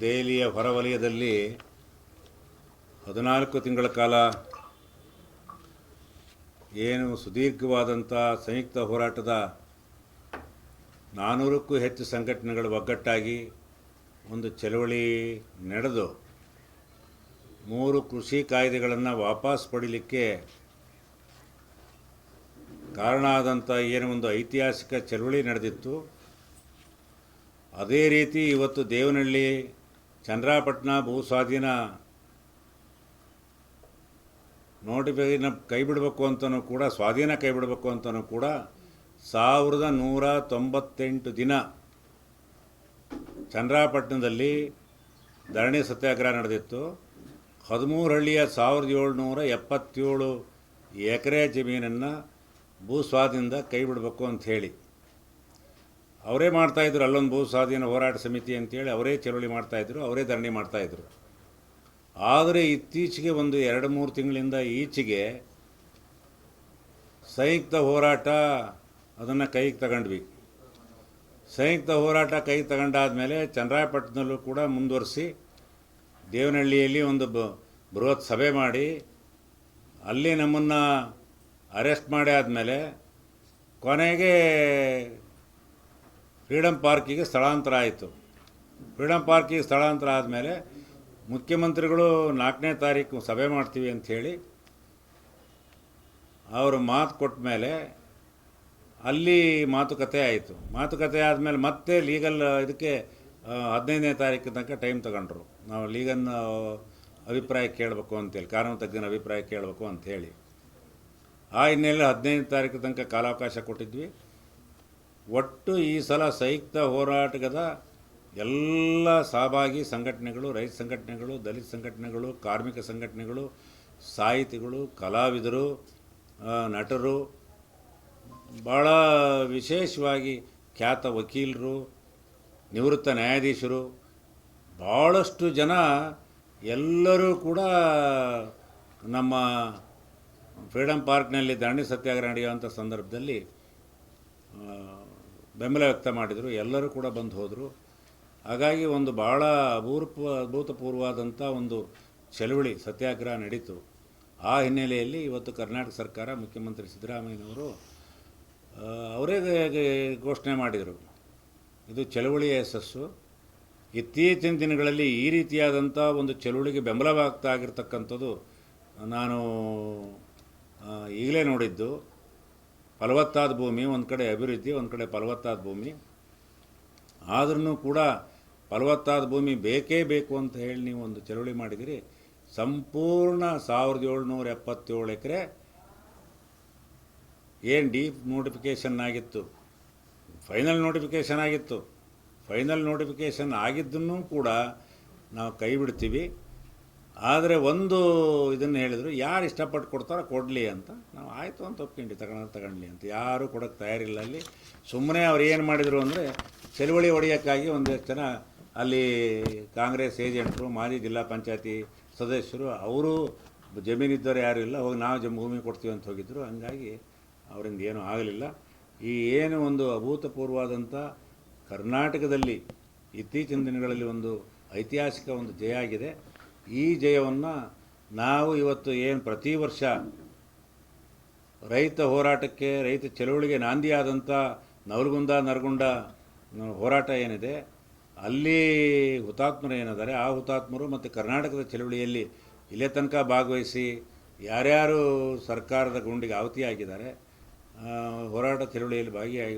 ದೆಹಲಿಯ ಹೊರವಲಯದಲ್ಲಿ ಹದಿನಾಲ್ಕು ತಿಂಗಳ ಕಾಲ ಏನು ಸುದೀರ್ಘವಾದಂಥ ಸಂಯುಕ್ತ ಹೋರಾಟದ ನಾನ್ನೂರಕ್ಕೂ ಹೆಚ್ಚು ಸಂಘಟನೆಗಳು ಒಗ್ಗಟ್ಟಾಗಿ ಒಂದು ಚಳವಳಿ ನಡೆದು ಮೂರು ಕೃಷಿ ಕಾಯ್ದೆಗಳನ್ನು ವಾಪಸ್ ಪಡೀಲಿಕ್ಕೆ ಕಾರಣ ಆದಂಥ ಏನು ಒಂದು ಐತಿಹಾಸಿಕ ಚಳವಳಿ ನಡೆದಿತ್ತು. ಅದೇ ರೀತಿ ಇವತ್ತು ದೇವನಹಳ್ಳಿ ಚಂದ್ರಾಪಟ್ಟಣ ಭೂ ಸ್ವಾಧೀನ ನೋಟಿಫಿಕೇಶನ್ ಕೈ ಬಿಡಬೇಕು ಅಂತಲೂ ಕೂಡ, ಸ್ವಾಧೀನ ಕೈ ಬಿಡಬೇಕು ಅಂತಲೂ ಕೂಡ ಸಾವಿರದ ನೂರ ತೊಂಬತ್ತೆಂಟು ದಿನ ಚಂದ್ರಾಪಟ್ಟಣದಲ್ಲಿ ಧರಣಿ ಸತ್ಯಾಗ್ರಹ ನಡೆದಿತ್ತು. ಹದಿಮೂರು ಹಳ್ಳಿಯ ಸಾವಿರದ ಏಳ್ನೂರ ಎಪ್ಪತ್ತೇಳು ಎಕರೆ ಜಮೀನನ್ನು ಭೂ ಸ್ವಾಧೀನದ ಕೈ ಬಿಡಬೇಕು ಅಂತ ಹೇಳಿ ಅವರೇ ಮಾಡ್ತಾಯಿದ್ರು ಅಲ್ಲೊಂದು ಭೂ ಸ್ವಾಧೀನ ಹೋರಾಟ ಸಮಿತಿ ಅಂತೇಳಿ ಅವರೇ ಚಳವಳಿ ಮಾಡ್ತಾಯಿದ್ರು ಅವರೇ ಧರಣಿ ಮಾಡ್ತಾಯಿದ್ರು ಆದರೆ ಇತ್ತೀಚೆಗೆ ಒಂದು ಎರಡು ಮೂರು ತಿಂಗಳಿಂದ ಈಚೆಗೆ ಸಂಯುಕ್ತ ಹೋರಾಟ ಅದನ್ನು ಕೈಗೆ ತಗೊಂಡ್ವಿ. ಸಂಯುಕ್ತ ಹೋರಾಟ ಕೈಗೆ ತಗೊಂಡಾದಮೇಲೆ ಚಂದ್ರಾಯಪಟ್ಟಣದಲ್ಲೂ ಕೂಡ ಮುಂದುವರಿಸಿ ದೇವನಹಳ್ಳಿಯಲ್ಲಿ ಒಂದು ಬೃಹತ್ ಸಭೆ ಮಾಡಿ ಅಲ್ಲಿ ನಮ್ಮನ್ನು ಅರೆಸ್ಟ್ ಮಾಡಿ ಆದಮೇಲೆ ಕೊನೆಗೆ ಫ್ರೀಡಮ್ ಪಾರ್ಕಿಗೆ ಸ್ಥಳಾಂತರ ಆಯಿತು. ಫ್ರೀಡಮ್ ಪಾರ್ಕಿಗೆ ಸ್ಥಳಾಂತರ ಆದಮೇಲೆ ಮುಖ್ಯಮಂತ್ರಿಗಳು ನಾಲ್ಕನೇ ತಾರೀಕು ಸಭೆ ಮಾಡ್ತೀವಿ ಅಂಥೇಳಿ ಅವರು ಮಾತು ಕೊಟ್ಟ ಮೇಲೆ ಅಲ್ಲಿ ಮಾತುಕತೆ ಆಯಿತು. ಮಾತುಕತೆ ಆದಮೇಲೆ ಮತ್ತೆ ಲೀಗಲ್ ಇದಕ್ಕೆ ಹದಿನೈದನೇ ತಾರೀಕು ತನಕ ಟೈಮ್ ತಗೊಂಡ್ರು. ನಾವು ಲೀಗನ್ ಅಭಿಪ್ರಾಯ ಕೇಳಬೇಕು ಅಂತೇಳಿ ಕಾನೂನು ತಜ್ಞನ ಅಭಿಪ್ರಾಯ ಕೇಳಬೇಕು ಅಂಥೇಳಿ ಆ ಹಿನ್ನೆಲೆ ಹದಿನೈದನೇ ತಾರೀಕು ತನಕ ಕಾಲಾವಕಾಶ ಕೊಟ್ಟಿದ್ವಿ. ಒಟ್ಟು ಈ ಸಲ ಸಂಯುಕ್ತ ಹೋರಾಟದ ಎಲ್ಲ ಸಹಭಾಗಿ ಸಂಘಟನೆಗಳು, ರೈತ ಸಂಘಟನೆಗಳು, ದಲಿತ ಸಂಘಟನೆಗಳು, ಕಾರ್ಮಿಕ ಸಂಘಟನೆಗಳು, ಸಾಹಿತಿಗಳು, ಕಲಾವಿದರು ನಟರು ಭಾಳ ವಿಶೇಷವಾಗಿ ಖ್ಯಾತ ವಕೀಲರು, ನಿವೃತ್ತ ನ್ಯಾಯಾಧೀಶರು ಭಾಳಷ್ಟು ಜನ ಎಲ್ಲರೂ ಕೂಡ ನಮ್ಮ ಫ್ರೀಡಮ್ ಪಾರ್ಕ್ನಲ್ಲಿ ದಂಡಿ ಸತ್ಯಾಗ್ರಹ ನಡೆಯುವಂಥ ಸಂದರ್ಭದಲ್ಲಿ ಬೆಂಬಲ ವ್ಯಕ್ತ ಮಾಡಿದರು, ಎಲ್ಲರೂ ಕೂಡ ಬಂದು ಹೋದರು. ಹಾಗಾಗಿ ಒಂದು ಭಾಳ ಅಭೂರ್ಪ ಅಭೂತಪೂರ್ವವಾದಂಥ ಒಂದು ಚಳವಳಿ, ಸತ್ಯಾಗ್ರಹ ನಡೀತು. ಆ ಹಿನ್ನೆಲೆಯಲ್ಲಿ ಇವತ್ತು ಕರ್ನಾಟಕ ಸರ್ಕಾರ ಮುಖ್ಯಮಂತ್ರಿ ಸಿದ್ದರಾಮಯ್ಯನವರು ಅವರೇ ಘೋಷಣೆ ಮಾಡಿದರು. ಇದು ಚಳವಳಿಯ ಯಶಸ್ಸು. ಇತ್ತೀಚಿನ ದಿನಗಳಲ್ಲಿ ಈ ರೀತಿಯಾದಂಥ ಒಂದು ಚಳುವಳಿಗೆ ಬೆಂಬಲವಾಗ್ತಾ ಆಗಿರ್ತಕ್ಕಂಥದ್ದು ನಾನು ಈಗಲೇ ನೋಡಿದ್ದು. ಫಲವತ್ತಾದ ಭೂಮಿ, ಒಂದು ಕಡೆ ಅಭಿವೃದ್ಧಿ, ಒಂದು ಕಡೆ ಫಲವತ್ತಾದ ಭೂಮಿ. ಆದ್ರೂ ಕೂಡ ಫಲವತ್ತಾದ ಭೂಮಿ ಬೇಕೇ ಬೇಕು ಅಂತ ಹೇಳಿ ನೀವು ಒಂದು ಚಳವಳಿ ಮಾಡಿದಿರಿ. ಸಂಪೂರ್ಣ ಸಾವಿರದ ಏಳ್ನೂರ ಎಪ್ಪತ್ತೇಳು ಎಕರೆ ಏನು ಡೀಪ್ ನೋಟಿಫಿಕೇಷನ್ ಆಗಿತ್ತು. ಫೈನಲ್ ನೋಟಿಫಿಕೇಷನ್ ಆಗಿತ್ತು. ಫೈನಲ್ ನೋಟಿಫಿಕೇಷನ್ ಆಗಿದ್ದನ್ನು ಕೂಡ ನಾವು ಕೈ ಬಿಡ್ತೀವಿ. ಆದರೆ ಒಂದು ಇದನ್ನು ಹೇಳಿದರು, ಯಾರು ಇಷ್ಟಪಟ್ಟು ಕೊಡ್ತಾರೋ ಕೊಡಲಿ ಅಂತ. ನಾವು, ಆಯಿತು ಅಂತ ಒಪ್ಕೊಂಡು ತಗೊಂಡು ತಗೊಳ್ಳಿ ಅಂತ. ಯಾರೂ ಕೊಡೋಕ್ಕೆ ತಯಾರಿಲ್ಲ ಅಲ್ಲಿ. ಸುಮ್ಮನೆ ಅವ್ರು ಏನು ಮಾಡಿದರು ಅಂದರೆ, ಚಳುವಳಿ ಹೊಡೆಯೋಕ್ಕಾಗಿ ಒಂದಷ್ಟು ಜನ ಅಲ್ಲಿ ಕಾಂಗ್ರೆಸ್ ಏಜೆಂಟ್ರು, ಮಾಜಿ ಜಿಲ್ಲಾ ಪಂಚಾಯತಿ ಸದಸ್ಯರು, ಅವರು ಜಮೀನಿದ್ದವರು ಯಾರೂ ಇಲ್ಲ, ಹೋಗಿ ನಾವು ಜಮ್, ಭೂಮಿ ಕೊಡ್ತೀವಿ ಅಂತ ಹೋಗಿದ್ದರು ಹಂಗಾಗಿ ಅವರಿಂದ ಏನೂ ಆಗಲಿಲ್ಲ. ಈ ಏನು ಒಂದು ಅಭೂತಪೂರ್ವವಾದಂಥ ಕರ್ನಾಟಕದಲ್ಲಿ ಇತ್ತೀಚಿನ ದಿನಗಳಲ್ಲಿ ಒಂದು ಐತಿಹಾಸಿಕ ಒಂದು ಜಯ ಆಗಿದೆ. ಈ ಜಯವನ್ನು ನಾವು ಇವತ್ತು ಏನು ಪ್ರತಿ ವರ್ಷ ರೈತ ಹೋರಾಟಕ್ಕೆ, ರೈತ ಚಳುವಳಿಗೆ ನಾಂದಿಯಾದಂಥ ನವಲಗುಂದ, ನರಗುಂಡ ಹೋರಾಟ ಏನಿದೆ, ಅಲ್ಲಿ ಹುತಾತ್ಮರು ಏನಿದ್ದಾರೆ, ಆ ಹುತಾತ್ಮರು ಮತ್ತು ಕರ್ನಾಟಕದ ಚಳುವಳಿಯಲ್ಲಿ ಇಲ್ಲೇ ತನಕ ಭಾಗವಹಿಸಿ ಯಾರ್ಯಾರು ಸರ್ಕಾರದ ಗುಂಡಿಗೆ ಆಹುತಿಯಾಗಿದ್ದಾರೆ ಹೋರಾಟ ಚಳುವಳಿಯಲ್ಲಿ ಭಾಗಿಯಾಗಿ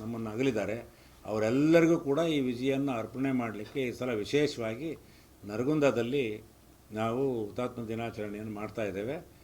ನಮ್ಮನ್ನು ಅಗಲಿದ್ದಾರೆ, ಅವರೆಲ್ಲರಿಗೂ ಕೂಡ ಈ ವಿಜಯನ್ನು ಅರ್ಪಣೆ ಮಾಡಲಿಕ್ಕೆ ಈ ಸಲ ವಿಶೇಷವಾಗಿ ನರಗುಂದದಲ್ಲಿ ನಾವು ಹುತಾತ್ಮ ದಿನಾಚರಣೆಯನ್ನು ಮಾಡ್ತಾ ಇದ್ದೇವೆ.